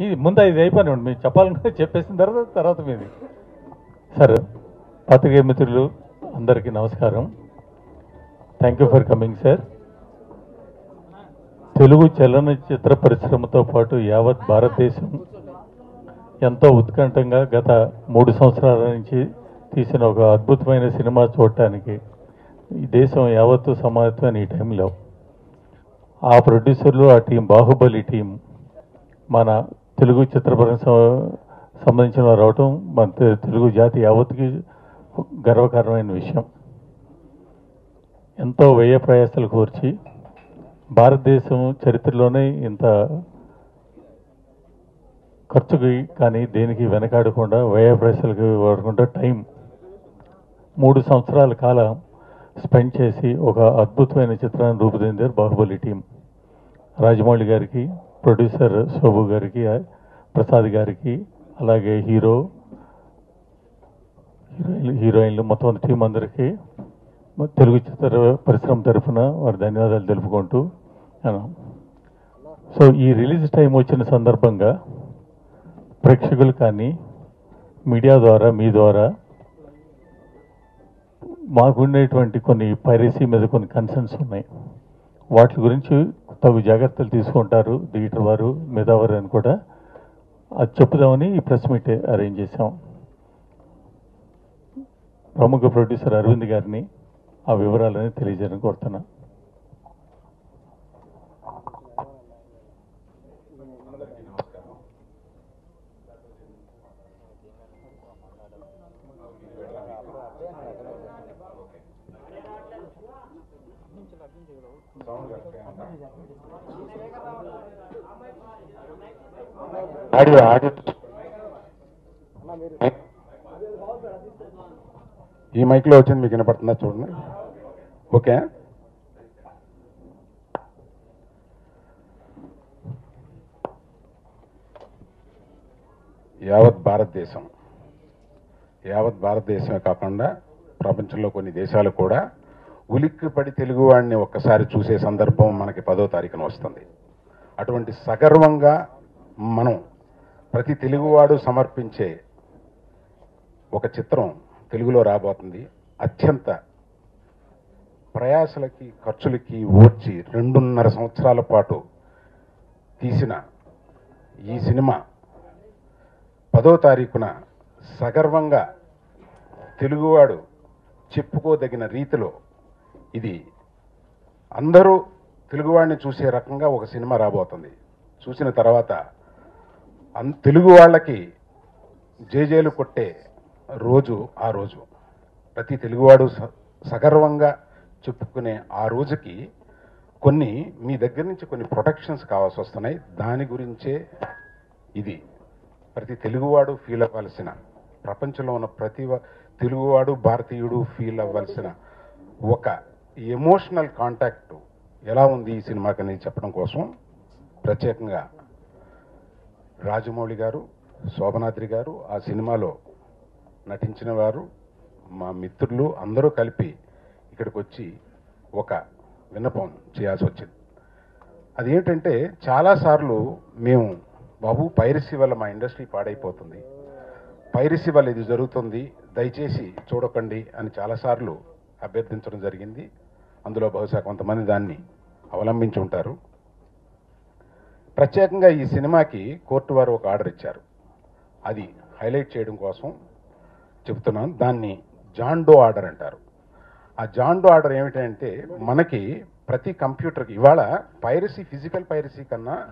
ఇది ముందు ఇది అయిపోయినాడు మీరు చెప్పాలనుకుంటే చెప్పేసిన తర్వాత తర్వాత మీది. సార్ పత్రికే మిత్రులు అందరికీ నమస్కారం. Thank you for coming sir Telugu చలనచిత్ర పరిశ్రమతో పాటు యావత్ భారతదేశం ఎంతో ఉత్కంఠంగా గత మూడు సంవత్సరాల నుంచి తీసిన ఒక అద్భుతమైన సినిమా చూడటానికి ఈ దేశం యావత్తు సమానత్వమైన ఈ టైంలో. ఆ ప్రొడ్యూసర్లు ఆ టీం బాహుబలి టీం మన తెలుగు చిత్రపరం సంబంధించిన వారు అవటం మన తెలుగు జాతి యావత్తుకి గర్వకారణమైన విషయం. ఎంతో వ్యయ ప్రయాసాలు కోర్చి భారతదేశం చరిత్రలోనే ఇంత ఖర్చుకి కానీ దేనికి వెనకాడకుండా వ్యయ ప్రయాసాలకి వాడకుండా టైం మూడు సంవత్సరాల కాలం స్పెండ్ చేసి ఒక అద్భుతమైన చిత్రాన్ని రూపుదిద్దారు బాహుబలి టీం. రాజమౌళి గారికి ప్రొడ్యూసర్ శోభు గారికి ప్రసాద్ గారికి అలాగే హీరో హీరోయిన్లు హీరోయిన్లు మొత్తం టీం అందరికీ తెలుగు చిత్ర పరిశ్రమ తరఫున వారి ధన్యవాదాలు తెలుపుకుంటూ సో ఈ రిలీజ్ టైం వచ్చిన సందర్భంగా ప్రేక్షకులు కానీ మీడియా ద్వారా మీ ద్వారా మాకుండేటువంటి కొన్ని పైరసీ మీద కొన్ని కన్సర్న్స్ ఉన్నాయి. వాటి గురించి తగు జాగ్రత్తలు తీసుకుంటారు థియేటర్ వారు మిగతావారు అని కూడా. అది చెప్పుదామని ఈ ప్రెస్ మీట్ అరేంజ్ చేశాం. ప్రముఖ ప్రొడ్యూసర్ అరవింద్ గారిని ఆ వివరాలని తెలియజేయడం కోరుతున్నా. ఆడియో ఆడియో ఈ మైక్లో వచ్చింది మీకు వినపడుతుందా చూడండి. ఓకే. యావత్ భారతదేశం. యావత్ భారతదేశమే కాకుండా ప్రపంచంలో కొన్ని దేశాలు కూడా ఉలిక్కిపడి తెలుగువాడిని ఒక్కసారి చూసే సందర్భం మనకి పదో తారీఖున వస్తుంది. అటువంటి సగర్వంగా మనం ప్రతి తెలుగువాడు సమర్పించే ఒక చిత్రం తెలుగులో రాబోతుంది. అత్యంత ప్రయాసలకి ఖర్చులకి ఓడ్చి రెండున్నర సంవత్సరాల పాటు తీసిన ఈ సినిమా పదో తారీఖున సగర్వంగా తెలుగువాడు చెప్పుకోదగిన రీతిలో ఇది అందరూ తెలుగువాడిని చూసే రకంగా ఒక సినిమా రాబోతుంది. చూసిన తర్వాత అన్ తెలుగు వాళ్ళకి జేజేలు కొట్టే రోజు ఆ రోజు. ప్రతి తెలుగువాడు స- సగర్వంగా చెప్పుకునే ఆ రోజుకి కొన్ని మీ దగ్గర నుంచి కొన్ని ప్రొటెక్షన్స్ కావాల్సి వస్తున్నాయి. దాని గురించే ఇది. ప్రతి తెలుగువాడు ఫీల్ అవ్వాల్సిన ప్రపంచంలో ఉన్న ప్రతి వ- తెలుగువాడు భారతీయుడు ఫీల్ అవ్వాల్సిన ఒక ఎమోషనల్ కాంటాక్ట్ ఎలా ఉంది ఈ సినిమాకి అనేది చెప్పడం కోసం ప్రత్యేకంగా రాజమౌళి గారు శోభనాద్రి గారు ఆ సినిమాలో నటించిన వారు మా మిత్రులు అందరూ కలిపి ఇక్కడికి వచ్చి ఒక విన్నపం చేయాల్సి వచ్చింది. అదేంటంటే చాలాసార్లు మేము బాబు పైరసీ వల్ల మా ఇండస్ట్రీ పాడైపోతుంది. పైరసీ వల్ల ఇది జరుగుతుంది. దయచేసి చూడకండి అని చాలాసార్లు అభ్యర్థించడం జరిగింది. అందులో బహుశా కొంతమంది దాన్ని అవలంబించి ఉంటారు. ప్రత్యేకంగా ఈ సినిమాకి కోర్టు వారు ఒక ఆర్డర్ ఇచ్చారు. అది హైలైట్ చేయడం కోసం చెప్తున్నాను దాన్ని జాండో ఆర్డర్ అంటారు. ఆ జాండో ఆర్డర్ ఏమిటంటే మనకి ప్రతి కంప్యూటర్కి ఇవాళ పైరసీ ఫిజికల్ పైరసీ కన్నా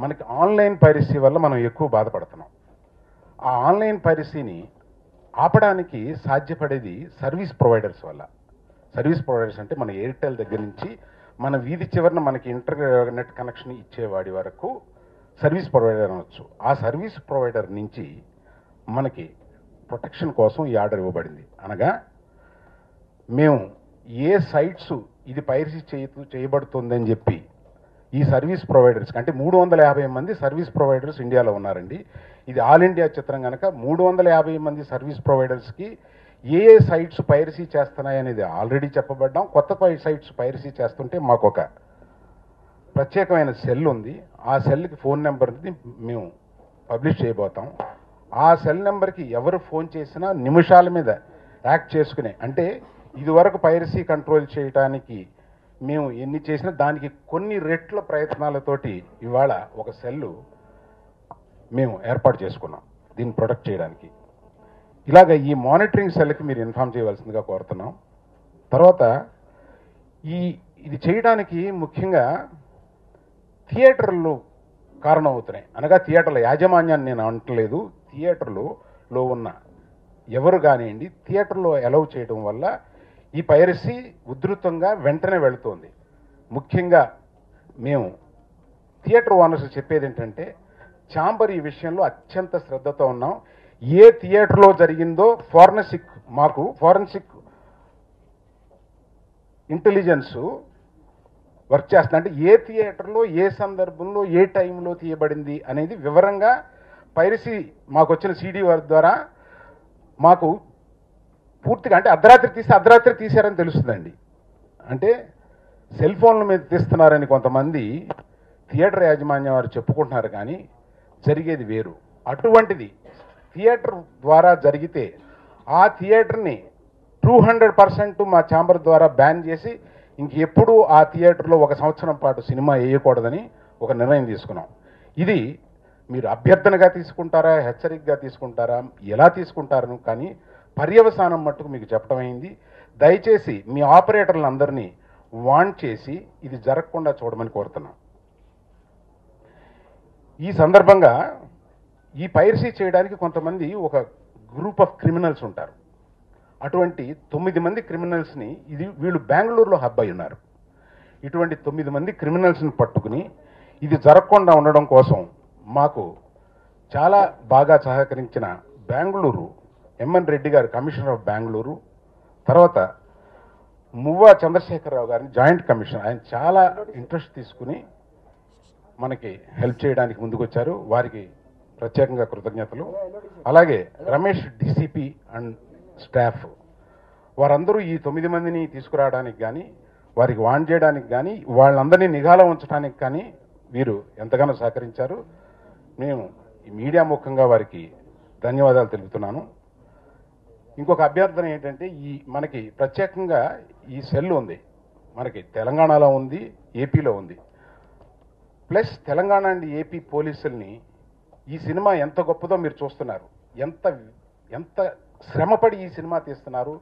మనకి ఆన్లైన్ పైరసీ వల్ల మనం ఎక్కువ బాధపడుతున్నాం. ఆ ఆన్లైన్ పైరసీని ఆపడానికి సాధ్యపడేది సర్వీస్ ప్రొవైడర్స్ వల్ల. సర్వీస్ ప్రొవైడర్స్ అంటే మన ఎయిర్టెల్ దగ్గర నుంచి మన వీధి చివరన మనకి ఇంటర్నెట్ కనెక్షన్ ఇచ్చేవాడి వరకు సర్వీస్ ప్రొవైడర్ అనొచ్చు. ఆ సర్వీస్ ప్రొవైడర్ నుంచి మనకి ప్రొటెక్షన్ కోసం ఈ ఆర్డర్ ఇవ్వబడింది. అనగా మేము ఏ సైట్స్ ఇది పైరసీ చేయతూ చేయబడుతుందని చెప్పి ఈ సర్వీస్ ప్రొవైడర్స్కి అంటే మూడు వందల యాభై మంది సర్వీస్ ప్రొవైడర్స్ ఇండియాలో ఉన్నారండి. ఇది ఆల్ ఇండియా చిత్రం కనుక మూడు వందల యాభై మంది సర్వీస్ ప్రొవైడర్స్కి ఏ ఏ సైట్స్ పైరసీ చేస్తున్నాయి అనేది ఆల్రెడీ చెప్పబడ్డాం. కొత్త పై సైట్స్ పైరసీ చేస్తుంటే మాకు ఒక ప్రత్యేకమైన సెల్ ఉంది. ఆ సెల్కి ఫోన్ నెంబర్ని మేము పబ్లిష్ చేయబోతాం. ఆ సెల్ నెంబర్కి ఎవరు ఫోన్ చేసినా నిమిషాల మీద యాక్ట్ చేసుకునే అంటే ఇదివరకు పైరసీ కంట్రోల్ చేయడానికి మేము ఎన్ని చేసినా దానికి కొన్ని రెట్ల ప్రయత్నాలతోటి ఇవాళ ఒక సెల్లు మేము ఏర్పాటు చేసుకున్నాం. దీన్ని ప్రొటెక్ట్ చేయడానికి. ఇలాగ ఈ మానిటరింగ్ సెల్కి మీరు ఇన్ఫామ్ చేయవలసిందిగా కోరుతున్నాం. తర్వాత ఈ ఇది చేయడానికి ముఖ్యంగా థియేటర్లు కారణం అవుతున్నాయి అనగా థియేటర్ల యాజమాన్యాన్ని నేను అంటలేదు థియేటర్లులో ఉన్న ఎవరు కానివ్వండి థియేటర్లో అలౌ చేయడం వల్ల ఈ పైరసీ ఉధృతంగా వెంటనే వెళుతోంది. ముఖ్యంగా మేము థియేటర్ ఓనర్స్ చెప్పేది ఏంటంటే చాంబర్ ఈ విషయంలో అత్యంత శ్రద్ధతో ఉన్నాం. ఏ థియేటర్లో జరిగిందో ఫారెన్సిక్ మాకు ఫారెన్సిక్ ఇంటెలిజెన్స్ వర్క్ చేస్తుంది. అంటే ఏ థియేటర్లో ఏ సందర్భంలో ఏ టైంలో తీయబడింది అనేది వివరంగా పైరసీ మాకు వచ్చిన సీడీ వర్క్ ద్వారా మాకు పూర్తిగా అంటే అర్ధరాత్రి తీస్తే అర్ధరాత్రి తీశారని తెలుస్తుందండి. అంటే సెల్ ఫోన్ల మీద తీస్తున్నారని కొంతమంది థియేటర్ యాజమాన్యం వారు చెప్పుకుంటున్నారు కానీ జరిగేది వేరు. అటువంటిది థియేటర్ ద్వారా జరిగితే ఆ థియేటర్ని టూ హండ్రెడ్ పర్సెంట్ మా ఛాంబర్ ద్వారా బ్యాన్ చేసి ఇంకెప్పుడు ఆ థియేటర్లో ఒక సంవత్సరం పాటు సినిమా వేయకూడదని ఒక నిర్ణయం తీసుకున్నాం. ఇది మీరు అభ్యర్థనగా తీసుకుంటారా హెచ్చరికగా తీసుకుంటారా ఎలా తీసుకుంటారను కానీ పర్యవసానం మట్టుకు మీకు చెప్పడం అయింది. దయచేసి మీ ఆపరేటర్లందరినీ వాన్ చేసి ఇది జరగకుండా చూడమని కోరుతున్నాం. ఈ సందర్భంగా ఈ పైరసీ చేయడానికి కొంతమంది ఒక గ్రూప్ ఆఫ్ క్రిమినల్స్ ఉంటారు. అటువంటి తొమ్మిది మంది క్రిమినల్స్ని ఇది వీళ్ళు బెంగళూరులో హబ్ అయి ఉన్నారు. ఇటువంటి తొమ్మిది మంది క్రిమినల్స్ని పట్టుకుని ఇది జరగకుండా ఉండడం కోసం మాకు చాలా బాగా సహకరించిన బెంగళూరు ఎంఎన్ రెడ్డి గారు కమిషనర్ ఆఫ్ బెంగళూరు తర్వాత మువ్వా చంద్రశేఖరరావు గారిని జాయింట్ కమిషనర్ ఆయన చాలా ఇంట్రెస్ట్ తీసుకుని మనకి హెల్ప్ చేయడానికి ముందుకొచ్చారు. వారికి ప్రత్యేకంగా కృతజ్ఞతలు. అలాగే రమేష్ డిసిపి అండ్ స్టాఫ్. వారందరూ ఈ తొమ్మిది మందిని తీసుకురావడానికి కానీ వారికి వాన్ చేయడానికి కానీ వాళ్ళందరినీ నిఘాలో ఉంచడానికి కానీ వీరు ఎంతగానో సహకరించారు. మేము ఈ మీడియా ముఖంగా వారికి ధన్యవాదాలు తెలుపుతున్నాను. ఇంకొక అభ్యర్థన ఏంటంటే ఈ మనకి ప్రత్యేకంగా ఈ సెల్ ఉంది. మనకి తెలంగాణలో ఉంది ఏపీలో ఉంది. ప్లస్ తెలంగాణ అండ్ ఏపీ పోలీసుల్ని ఈ సినిమా ఎంత గొప్పదో మీరు చూస్తున్నారు. ఎంత ఎంత శ్రమపడి ఈ సినిమా తీస్తున్నారు.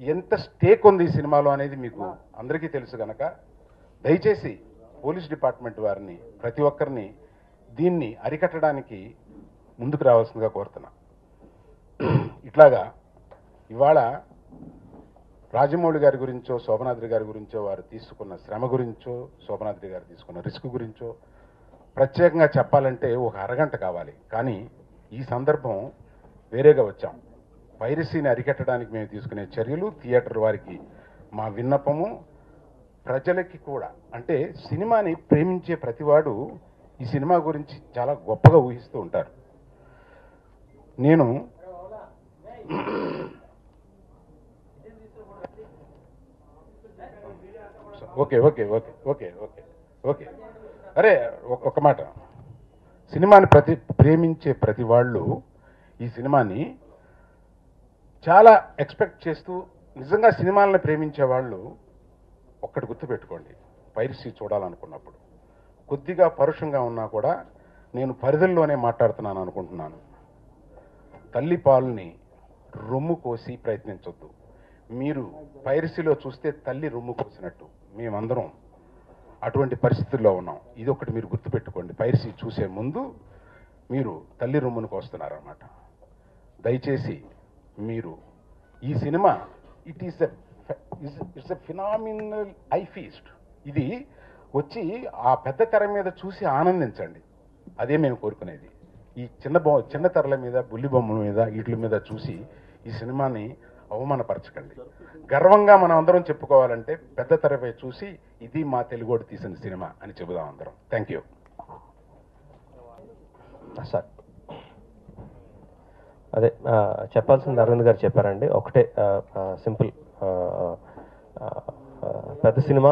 ఎంత స్టేక్ ఉంది ఈ సినిమాలో అనేది మీకు అందరికీ తెలుసు గనక. దయచేసి పోలీస్ డిపార్ట్మెంట్ వారిని ప్రతి ఒక్కరిని దీన్ని అరికట్టడానికి ముందుకు రావాల్సిందిగా కోరుతున్నా. ఇట్లాగా ఇవాళ రాజమౌళి గారి గురించో శోభనాద్రి గారి గురించో వారు తీసుకున్న శ్రమ గురించో శోభనాద్రి గారు తీసుకున్న రిస్క్ గురించో ప్రత్యేకంగా చెప్పాలంటే ఒక అరగంట కావాలి. కానీ ఈ సందర్భం వేరేగా వచ్చాం. పైరసీని అరికట్టడానికి మేము తీసుకునే చర్యలు థియేటర్ వారికి మా విన్నపము ప్రజలకి కూడా. అంటే సినిమాని ప్రేమించే ప్రతివాడు ఈ సినిమా గురించి చాలా గొప్పగా ఊహిస్తూ ఉంటారు. నేను okay okay okay okay okay okay. అరే ఒక- మాట. సినిమాని ప్రతి ప్రేమించే ప్రతి వాళ్ళు ఈ సినిమాని చాలా ఎక్స్పెక్ట్ చేస్తూ నిజంగా సినిమాలను ప్రేమించే వాళ్ళు ఒక్కటి గుర్తుపెట్టుకోండి. పైరసీ చూడాలనుకున్నప్పుడు. కొద్దిగా పరుషంగా ఉన్నా కూడా నేను పరిధుల్లోనే మాట్లాడుతున్నాను అనుకుంటున్నాను. తల్లి పాలుని రొమ్ము కోసి ప్రయత్నించొద్దు. మీరు పైరసీలో చూస్తే తల్లి రొమ్ము కోసినట్టు. మేమందరం అటువంటి పరిస్థితుల్లో ఉన్నాం. ఇది ఒకటి మీరు గుర్తుపెట్టుకోండి. పైరసీ చూసే ముందు మీరు తల్లి రొమ్మును వస్తున్నారన్నమాట. దయచేసి మీరు ఈ cinema it is it's a phenomenal eye feast ఇది వచ్చి ఆ పెద్ద తెర మీద చూసి ఆనందించండి. అదే మేము కోరుకునేది. ఈ చిన్న బొమ్మ చిన్న తెరల మీద బుల్లి బొమ్మల మీద వీటి మీద చూసి ఈ సినిమాని అవమానపరచకండి. గర్వంగా మనం అందరం చెప్పుకోవాలంటే పెద్ద తెరపై చూసి ఇది మా తెలుగోడు తీసిన సినిమా అని చెబుదాం అందరం. Thank you sir. అదే చెప్పాల్సింది అరవింద్ గారు చెప్పారండి. ఒకటే సింపుల్ పెద్ద సినిమా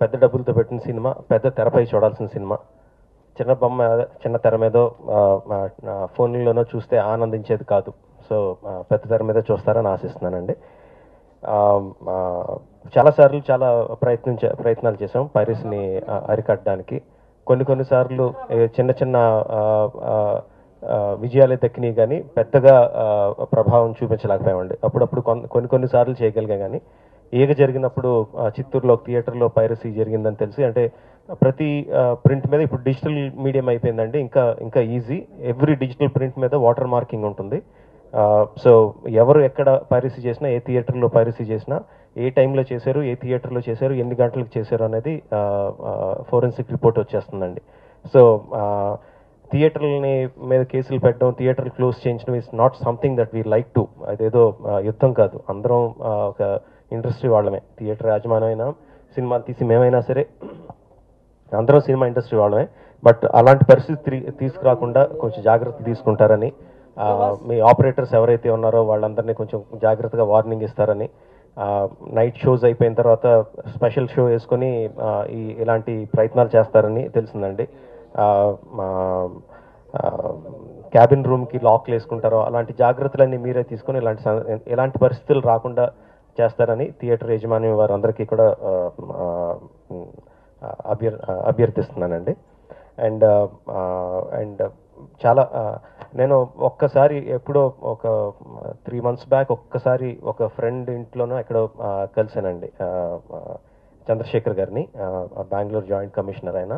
పెద్ద డబ్బులతో పెట్టిన సినిమా పెద్ద తెరపై చూడాల్సిన సినిమా. చిన్న బొమ్మ చిన్న తెర మీదో ఫోన్లోనో చూస్తే ఆనందించేది కాదు. సో పెద్ద తెర మీద చూస్తారని ఆశిస్తున్నానండి. చాలాసార్లు చాలా ప్రయత్నించ ప్రయత్నాలు చేసాం పైరస్ని అరికట్టడానికి. కొన్ని కొన్నిసార్లు చిన్న చిన్న విజయాలే దక్కినాయి కానీ పెద్దగా ప్రభావం చూపించలేకపోయామండి. అప్పుడప్పుడు కొన్- కొన్ని కొన్నిసార్లు చేయగలిగాం కానీ ఈగ జరిగినప్పుడు చిత్తూరులో థియేటర్లో పైరసీ జరిగిందని తెలిసి అంటే ప్రతి ప్రింట్ మీద ఇప్పుడు డిజిటల్ మీడియం అయిపోయిందండి. ఇంకా ఇంకా ఈజీ. ఎవ్రీ డిజిటల్ ప్రింట్ మీద వాటర్ మార్కింగ్ ఉంటుంది. సో ఎవరు ఎక్కడ పైరసీ చేసినా ఏ థియేటర్లో పైరసీ చేసినా ఏ టైంలో చేశారు ఏ థియేటర్లో చేశారు ఎన్ని గంటలకు చేశారు అనేది ఫోరెన్సిక్ రిపోర్ట్ వచ్చేస్తుందండి. సో థియేటర్లని మీద కేసులు పెట్టడం థియేటర్ క్లోజ్ చేయించడం is not something that we like to అదేదో యుద్ధం కాదు. అందరం ఒక ఇండస్ట్రీ వాళ్ళమే. థియేటర్ యాజమాన్యమైనా సినిమాలు తీసి మేమైనా సరే అందరం సినిమా ఇండస్ట్రీ వాళ్ళమే. బట్ అలాంటి పరిస్థితి తీసుకురాకుండా కొంచెం జాగ్రత్త తీసుకుంటారని మీ ఆపరేటర్స్ ఎవరైతే ఉన్నారో వాళ్ళందరినీ కొంచెం జాగ్రత్తగా వార్నింగ్ ఇస్తారని నైట్ షోస్ అయిపోయిన తర్వాత స్పెషల్ షో వేసుకొని ఈ ఇలాంటి ప్రయత్నాలు చేస్తారని తెలిసిందండి. క్యాబిన్ రూమ్కి లాక్లు వేసుకుంటారో అలాంటి జాగ్రత్తలన్నీ మీరే తీసుకొని ఇలాంటి ఇలాంటి ఎలాంటి పరిస్థితులు రాకుండా చేస్తారని థియేటర్ యజమాని వారందరికీ కూడా అభ్యర్ అభ్యర్థిస్తున్నానండి. అండ్ అండ్ చాలా నేను ఒక్కసారి ఎప్పుడో ఒక త్రీ మంత్స్ బ్యాక్ ఒక్కసారి ఒక ఫ్రెండ్ ఇంట్లోనో ఎక్కడో కలిసానండి. చంద్రశేఖర్ గారిని బెంగళూరు జాయింట్ కమిషనర్ ఆయన.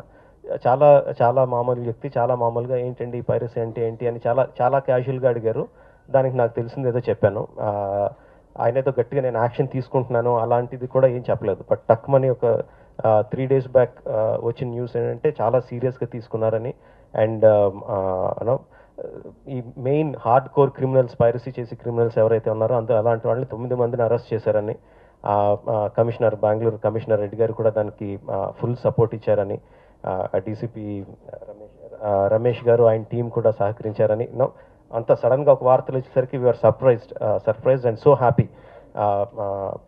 చాలా చాలా మామూలు వ్యక్తి చాలా మామూలుగా ఏంటండి పైరసీ అంటే ఏంటి అని చాలా చాలా క్యాజువల్గా అడిగారు. దానికి నాకు తెలిసింది ఏదో చెప్పాను. ఆయన ఏదో గట్టిగా నేను యాక్షన్ తీసుకుంటున్నాను అలాంటిది కూడా ఏం చెప్పలేదు. బట్ టక్మని ఒక త్రీ డేస్ బ్యాక్ వచ్చిన న్యూస్ ఏంటంటే చాలా సీరియస్గా తీసుకున్నారని అండ్ um, యూనో ఈ main hard core criminals piracy చేసి క్రిమినల్స్ ఎవరైతే ఉన్నారో అందులో అలాంటి వాళ్ళని తొమ్మిది మందిని అరెస్ట్ చేశారని కమిషనర్ బెంగళూరు కమిషనర్ రెడ్డి గారు కూడా దానికి ఫుల్ సపోర్ట్ ఇచ్చారని డీసీపీ రమేష్ రమేష్ గారు ఆయన టీం కూడా సహకరించారని నో అంత సడన్గా ఒక వార్తలు వచ్చేసరికి we're surprised surprised and so happy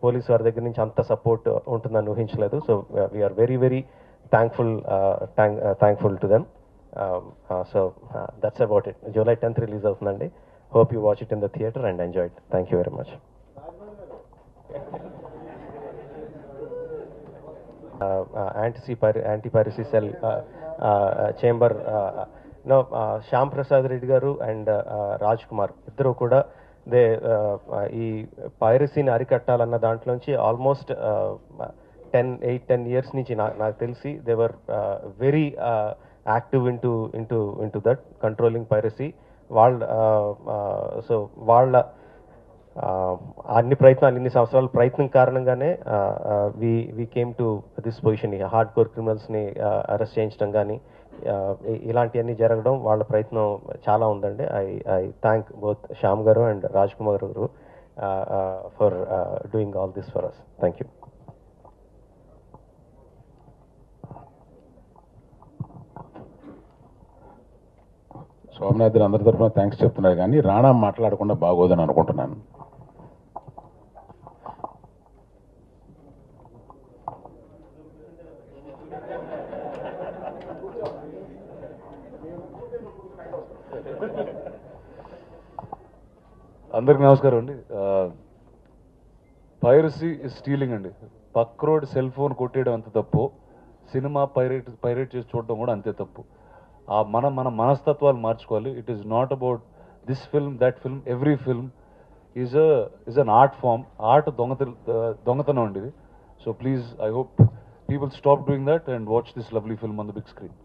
police వారి దగ్గర నుంచి అంత సపోర్ట్ ఉంటుందని ఊహించలేదు. So we're very very thankful thankful to them so that's about it July tenth release అవుతుందండి. Hope you watch it in the theatre and enjoy it thank you very much anti anti piracy cell chamber no Shyam Prasad Reddy గారు and Raj Kumar ఇద్దరు కూడా they ఈ పైరసీని అరికట్టాలన్న దాంట్లోంచి almost ten eight ten years నుంచి నాకు తెలిసి they were very active into into into that controlling piracy. వాళ్ళ సో వాళ్ళ అన్ని ప్రయత్నాలు ఇన్ని సంవత్సరాల ప్రయత్నం కారణంగానే we we came to this position hard core క్రిమినల్స్ని arrest చేయించడం కానీ ఇలాంటివన్నీ జరగడం వాళ్ళ ప్రయత్నం చాలా ఉందండి. I I thank both Shyam గారు అండ్ రాజ్ కుమార్ గారు for doing all this for us thank you Somnath అందరి తరఫున థ్యాంక్స్ చెప్తున్నారు. కానీ రాణా మాట్లాడకుండా బాగోదని అనుకుంటున్నాను. అందరికి నమస్కారం అండి. పైరసీ స్టీలింగ్ అండి. పక్క రోడ్ సెల్ ఫోన్ కొట్టేయడం అంత తప్పు? సినిమా పైరేట్ పైరేట్ చేసి చూడడం కూడా అంతే తప్పు. మన మన మనస్తత్వాలు మార్చుకోవాలి. It is not about this film that film every film is a is an art form art దొంగత దొంగతనం అండి so please I hope people stop doing that and watch this lovely film on the big screen